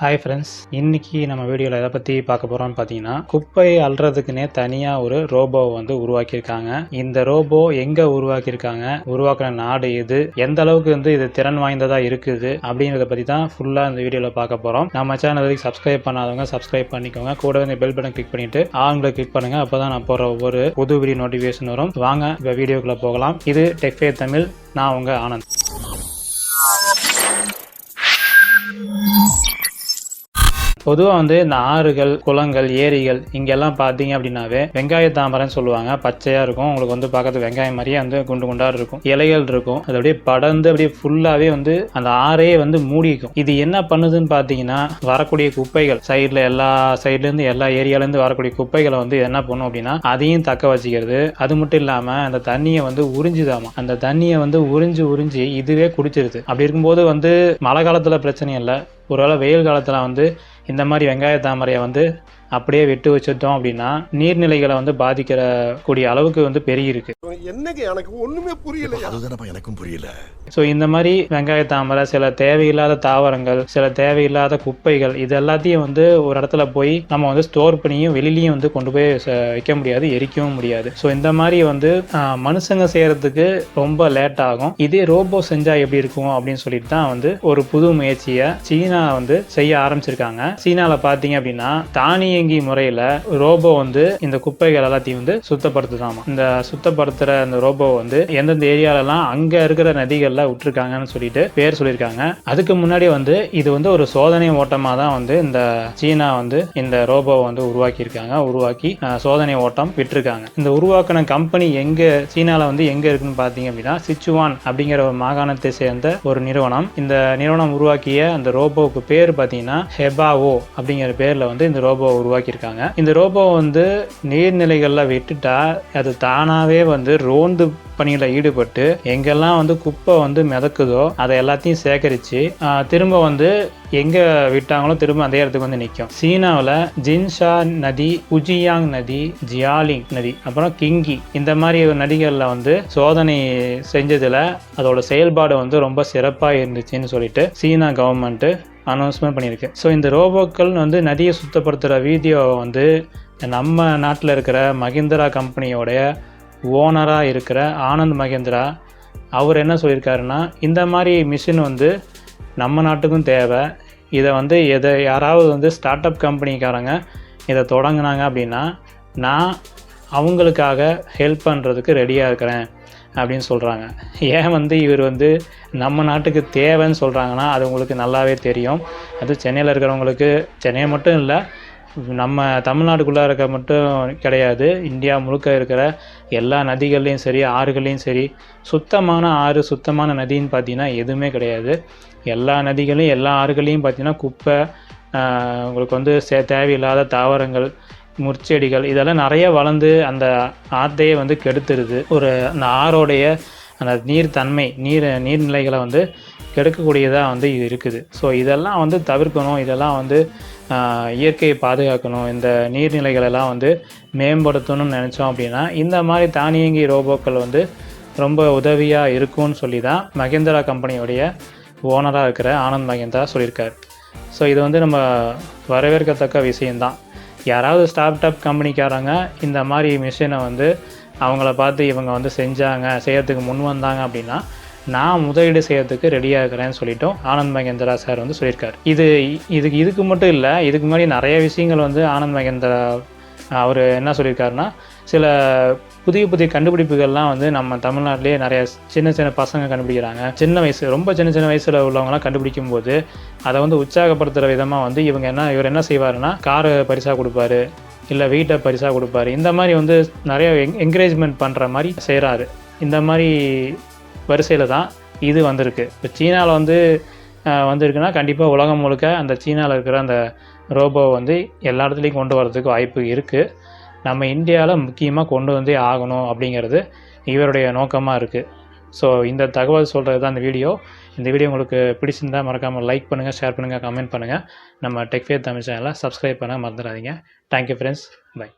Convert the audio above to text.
Hi friends இன்னைக்கு நம்ம வீடியோவில் எதை பற்றி பார்க்க போகிறோம்னு பார்த்தீங்கன்னா குப்பை அள்ளுறதுக்குன்னே தனியாக ஒரு ரோபோ வந்து உருவாக்கியிருக்காங்க. இந்த ரோபோ எங்கே உருவாக்கியிருக்காங்க? உருவாக்குற நாடு எது? எந்த அளவுக்கு வந்து இது திறன் வாய்ந்ததாக இருக்குது? அப்படிங்கிறத பற்றி தான் ஃபுல்லாக இந்த வீடியோவில் பார்க்க போகிறோம் நம்ம சேனலுக்கு சப்ஸ்கிரைப் பண்ணாதவங்க சப்ஸ்கிரைப் பண்ணிக்கோங்க. கூட இந்த பெல் பட்டன் கிளிக் பண்ணிட்டு ஆங்கில கிளிக் பண்ணுங்க. அப்போ தான் நான் போகிற ஒவ்வொரு புது வீடியோ நோட்டிஃபிகேஷன் வரும். வாங்க இப்போ வீடியோக்குள்ளே போகலாம். இது டெக்ஃபே தமிழ். நான் உங்கள் ஆனந்த். பொதுவாக வந்து இந்த ஆறுகள் குளங்கள் ஏரிகள் இங்கெல்லாம் பார்த்தீங்க அப்படின்னாவே வெங்காய தாமரைன்னு சொல்லுவாங்க. பச்சையாக இருக்கும். உங்களுக்கு வந்து பார்க்கறது வெங்காயம் மாதிரியே வந்து குண்டு குண்டா இருக்கும். இலைகள் இருக்கும். அது அப்படியே படர்ந்து அப்படியே ஃபுல்லாகவே வந்து அந்த ஆறே வந்து மூடிக்கும். இது என்ன பண்ணுதுன்னு பார்த்தீங்கன்னா வரக்கூடிய குப்பைகள் சைடில் எல்லா சைட்லேருந்து எல்லா ஏரியாலேருந்து வரக்கூடிய குப்பைகளை வந்து என்ன பண்ணும் அப்படின்னா அதையும் தக்க வச்சுக்கிறது. அது மட்டும் இல்லாமல் அந்த தண்ணியை வந்து உறிஞ்சுதாமா? அந்த தண்ணியை வந்து உறிஞ்சு உறிஞ்சி இதுவே குடிச்சிருது. அப்படி இருக்கும்போது வந்து மழை காலத்தில் பிரச்சனை இல்லை. ஒருவேளை வெயில் காலத்தில் வந்து இந்த மாதிரி வெங்காய தாமரையை வந்து அப்படியே விட்டு வச்சுட்டோம் அப்படின்னா நீர்நிலைகளை வந்து பாதிக்கிற கூடிய அளவுக்கு வந்து பெருகிருக்கு என்னங்க எனக்கு ஒண்ணுமே புரியலையா? அதுதானப்பா எனக்கும் புரியல. ஸோ இந்த மாதிரி வெங்காய தாமரை சில தேவையில்லாத தாவரங்கள் சில தேவையில்லாத குப்பைகள் இது எல்லாத்தையும் வந்து ஒரு இடத்துல போய் நம்ம வந்து ஸ்டோர் பண்ணியும் வெளியிலையும் வந்து கொண்டு போய் ச- வைக்க முடியாது எரிக்கவும் முடியாது. ஸோ இந்த மாதிரி வந்து மனுஷங்க செய்யறதுக்கு ரொம்ப லேட் ஆகும். இதே ரோபோ செஞ்சா எப்படி இருக்கும் அப்படின்னு சொல்லிட்டு தான் வந்து ஒரு புது முயற்சியை சீனா வந்து செய்ய ஆரம்பிச்சிருக்காங்க. சீனால பார்த்தீங்க அப்படின்னா தானியங்கி முறையில ரோபோ வந்து இந்த குப்பைகள் எல்லாத்தையும் வந்து சுத்தப்படுத்துதாமா. இந்த சுத்தப்படுத்துற அந்த ரோபோ வந்து எந்தெந்த ஏரியாலலாம் அங்க இருக்கிற நதிகள்ல விட்டுருக்காங்கன்னு சொல்லிட்டு பேர் சொல்லியிருக்காங்க. அதுக்கு முன்னாடி வந்து இது வந்து ஒரு சோதனை ஓட்டமா தான் வந்து இந்த சீனா வந்து இந்த ரோபோவை வந்து உருவாக்கியிருக்காங்க. உருவாக்கி சோதனை ஓட்டம் விட்டுருக்காங்க. இந்த உருவாக்கின கம்பெனி எங்க சீனால வந்து எங்க இருக்குன்னு பாத்தீங்க அப்படின்னா சிச்சுவான் அப்படிங்கிற ஒரு மாகாணத்தை சேர்ந்த ஒரு நிறுவனம். இந்த நிறுவனம் உருவாக்கிய அந்த ரோபோவுக்கு பேர் பார்த்தீங்கன்னா ஹெபாவோ அப்படிங்கிற பேர்ல வந்து இந்த ரோபோ உருவாக்கியிருக்காங்க. இந்த ரோபோ வந்து நீர்நிலைகளில் விட்டுட்டா அது தானாகவே வந்து ரோந்து பணியில் ஈடுபட்டு எங்கெல்லாம் வந்து குப்பை வந்து மிதக்குதோ அதை எல்லாத்தையும் சேகரித்து திரும்ப வந்து எங்கே விட்டாங்களோ திரும்ப அதே இடத்துக்கு வந்து நிற்கும் சீனாவில் ஜின்ஷா நதி உஜியாங் நதி ஜியாலிங் நதி அப்புறம் கிங்கி இந்த மாதிரி நதிகளில் வந்து சோதனை செஞ்சதில் அதோட செயல்பாடு வந்து ரொம்ப சிறப்பாக இருந்துச்சுன்னு சொல்லிட்டு சீனா கவர்மெண்ட்டு அனௌன்ஸ்மெண்ட் பண்ணியிருக்கு. ஸோ இந்த ரோபோக்கள் வந்து நதியை சுத்தப்படுத்துகிற வீடியோவை வந்து நம்ம நாட்டில் இருக்கிற மஹிந்திரா கம்பெனியோடைய ஓனராக இருக்கிற ஆனந்த் மகேந்திரா அவர் என்ன சொல்லியிருக்காருன்னா இந்த மாதிரி மிஷின் வந்து நம்ம நாட்டுக்கும் தேவை. இதை வந்து எதை யாராவது வந்து ஸ்டார்ட் அப் கம்பெனிக்காரங்க இதை தொடங்கினாங்க அப்படின்னா நான் அவங்களுக்காக ஹெல்ப் பண்ணுறதுக்கு ரெடியாக இருக்கிறேன். அப்படின்னு சொல்கிறாங்க ஏன் வந்து இவர் வந்து நம்ம நாட்டுக்கு தேவைன்னு சொல்கிறாங்கன்னா அது உங்களுக்கு நல்லாவே தெரியும். அது சென்னையில் இருக்கிறவங்களுக்கு சென்னையை மட்டும் இல்லை நம்ம தமிழ்நாட்டுக்குள்ளே இருக்க மட்டும் கிடையாது. இந்தியா முழுக்க இருக்கிற எல்லா நதிகள்லேயும் சரி ஆறுகள்லேயும் சரி சுத்தமான ஆறு சுத்தமான நதின்னு பார்த்தீங்கன்னா எதுவுமே கிடையாது. எல்லா நதிகளையும் எல்லா ஆறுகளையும் பார்த்தீங்கன்னா குப்பை உங்களுக்கு வந்து சே தேவையில்லாத தாவரங்கள் முற்செடிகள் இதெல்லாம் நிறைய வளர்ந்து அந்த ஆற்றையே வந்து கெடுத்துருது. ஒரு அந்த ஆறோடைய அந்த நீர் தன்மை நீர் நீர்நிலைகளை வந்து கெடுக்கக்கூடியதாக வந்து இது இருக்குது. ஸோ இதெல்லாம் வந்து தவிர்க்கணும். இதெல்லாம் வந்து இயற்கையை பாதுகாக்கணும். இந்த நீர்நிலைகளெல்லாம் வந்து மேம்படுத்தணும்னு நினச்சோம் அப்படின்னா இந்த மாதிரி தானியங்கி ரோபோக்கள் வந்து ரொம்ப உதவியாக இருக்கும்னு சொல்லி தான் மகேந்திரா கம்பெனியோடைய ஓனராக இருக்கிற ஆனந்த் மகேந்திரா சொல்லியிருக்காரு. ஸோ இது வந்து நம்ம வரவேற்கத்தக்க விஷயம்தான். யாராவது ஸ்டார்ட் அப் கம்பெனிக்காரங்க இந்த மாதிரி மிஷினை வந்து அவங்கள பார்த்து இவங்க வந்து செஞ்சாங்க செய்யறதுக்கு முன் வந்தாங்க அப்படின்னா நான் முதலீடு செய்யறதுக்கு ரெடியாக இருக்கிறேன்னு சொல்லிட்டோம் ஆனந்த் மகேந்திரா சார் வந்து சொல்லியிருக்காரு. இது இதுக்கு இதுக்கு மட்டும் இல்லை இதுக்கு முன்னாடி நிறைய விஷயங்கள் வந்து ஆனந்த் மகேந்திரா அவர் என்ன சொல்லியிருக்காருன்னா சில புதிய புதிய கண்டுபிடிப்புகள்லாம் வந்து நம்ம தமிழ்நாட்டிலேயே நிறைய சின்ன சின்ன பசங்க கண்டுபிடிக்கிறாங்க. சின்ன வயசு ரொம்ப சின்ன சின்ன வயசில் உள்ளவங்களாம் கண்டுபிடிக்கும் போது அதை வந்து உற்சாகப்படுத்துகிற விதமாக வந்து இவங்க என்ன இவர் என்ன செய்வாருன்னா காரு பரிசாக கொடுப்பாரு இல்லை வீட்டை பரிசாக கொடுப்பாரு. இந்த மாதிரி வந்து நிறைய என்கரேஜ்மெண்ட் பண்ணுற மாதிரி செய்கிறாரு இந்த மாதிரி வரிசையில் தான் இது வந்திருக்கு. இப்போ சீனாவில் வந்து வந்திருக்குன்னா கண்டிப்பாக உலகம் முழுக்க அந்த சீனாவில் இருக்கிற அந்த ரோபோ வந்து எல்லா இடத்துலையும் கொண்டு வரதுக்கு வாய்ப்பு இருக்குது நம்ம இந்தியாவில் முக்கியமாக கொண்டு வந்தே ஆகணும் அப்படிங்கிறது இவருடைய நோக்கமாக இருக்குது ஸோ இந்த தகவல் சொல்கிறது தான் இந்த வீடியோ. இந்த வீடியோ உங்களுக்கு பிடிச்சிருந்தா மறக்காமல் லைக் பண்ணுங்கள் ஷேர் பண்ணுங்கள் கமெண்ட் பண்ணுங்கள் நம்ம டெக்ஃபே தமிழ் சேனலை சப்ஸ்கிரைப் பண்ண மறந்துடாதீங்க. Thank you friends by